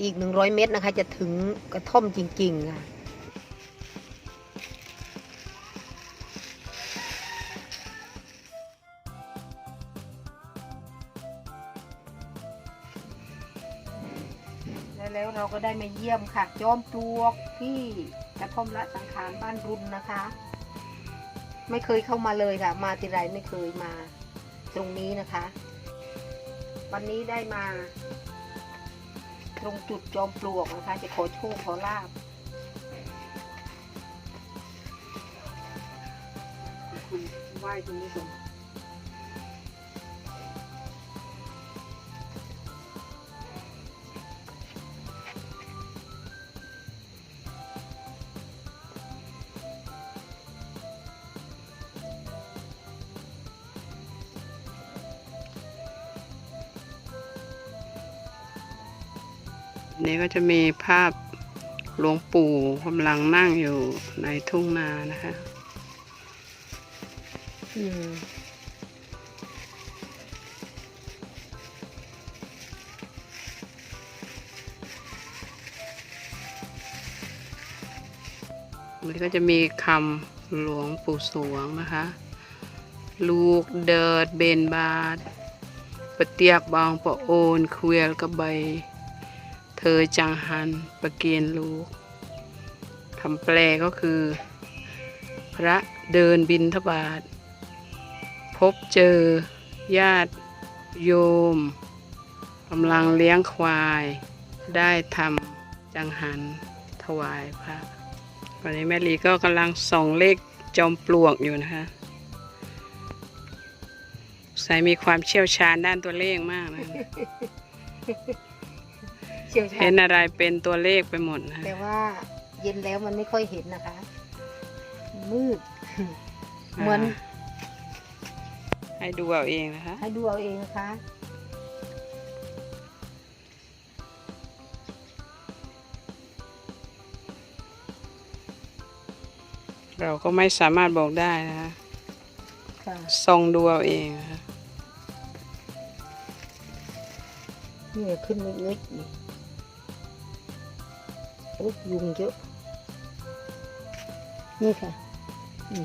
อีก 100 เมตรนะคะ จะถึงกระท่อมจริง ๆ ค่ะแล้วเราก็ได้มาเยี่ยมค่ะ จอมปลวกที่กระท่อมละสังขารบ้านรุนนะคะ ไม่เคยเข้ามาเลยค่ะ มาทีไรไม่เคยมา ตรงนี้นะคะ วันนี้ได้มา ตรงจุดจอมปลวกนะคะ จะขอโชคขอลาบคุณไหว้ตรงนี้ก่อน นี่ก็จะมีภาพหลวงปู่กำลังนั่งอยู่ในทุ่งนานะคะอืมมันก็จะมีคำหลวงปู่สวงนะคะ ลูกเดิดเบนบาทปเตียกบางปะโอนเควียลกระใบ เธอจังหันประเกียนลูกคำแปลก็คือ พระเดินบินทบาท พบเจอ ญาติโยมกำลังเลี้ยงควาย ได้ทำจังหันถวายพระวันนี้แม่ลีก็กำลังส่องเลขจอมปลวกอยู่นะคะสายมีความเชี่ยวชาญด้านตัวเลขมากนะ เชี่ยวชาเห็ญนอะไรเป็นตัวเลขไปหมดนะแต่ว่าเย็นแล้วมันไม่ค่อยเห็นนะคะ มืด เหมือนาให้ดูเอาเองนะคะ ให้ดูเอาเองนะคะเราก็ไม่สามารถบอกได้นะคะค่ะ ส่องดูเอาเองนะคะ นี่ขึ้นเล็กๆนี่ โอ้ยุงเยอะ นี่ค่ะนี่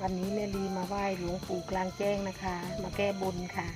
วันนี้แม่ลีมาไหว้หลวงปู่กลางแจ้งนะคะ มาแก้บนค่ะ